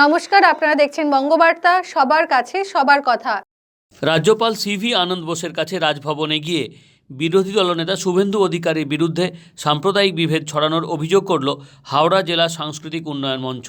নমস্কার আপনারা দেখছেন বঙ্গবার্তা সবার কাছে সবার কথা। রাজ্যপাল সিভি আনন্দ বোসের কাছে রাজভবনে গিয়ে বিরোধী দলনেতা শুভেন্দু অধিকারীর বিরুদ্ধে সাম্প্রদায়িক বিভেদ ছড়ানোর অভিযোগ করল হাওড়া জেলা সাংস্কৃতিক উন্নয়ন মঞ্চ।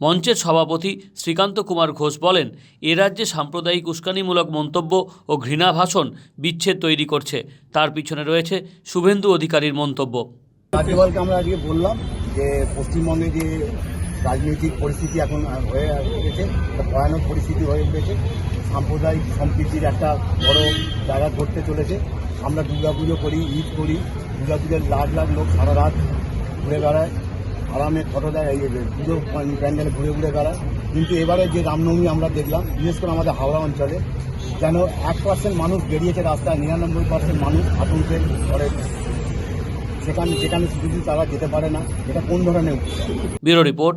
মঞ্চের সভাপতি শ্রীকান্ত কুমার ঘোষ বলেন এ রাজ্যে সাম্প্রদায়িক উস্কানিমূলক মন্তব্য ও ঘৃণা ভাষণ বিচ্ছেদ তৈরি করছে। তার পিছনে রয়েছে শুভেন্দু অধিকারীর মন্তব্য। রাজ্যপালকে আমরা আজকে বললাম যে পশ্চিমবঙ্গে যে রাজনৈতিক পরিস্থিতি এখন হয়ে উঠেছে, একটা ভয়ানক পরিস্থিতি হয়ে উঠেছে। সাম্প্রদায়িক সম্প্রীতির একটা বড় জায়গা ঘটতে চলেছে। আমরা দুর্গাপুজো করি, ঈদ করি, দুর্গাপুজোর লাখ লাখ লোক সারা রাত ঘুরে বেড়ায়, আরামে ফটো দেয় পুজো প্যান্ডেলে ঘুরে ঘুরে বেড়ায়। কিন্তু এবারে যে রামনবমী আমরা দেখলাম, বিশেষ করে আমাদের হাওড়া অঞ্চলে, যেন এক পার্সেন্ট মানুষ বেরিয়েছে রাস্তায়, নিরানব্বই পার্সেন্ট মানুষ আতঙ্কের ঘরে সেখানে, যেখানে শুধু তারা যেতে পারে না, এটা কোন ধরনের? Bureau report.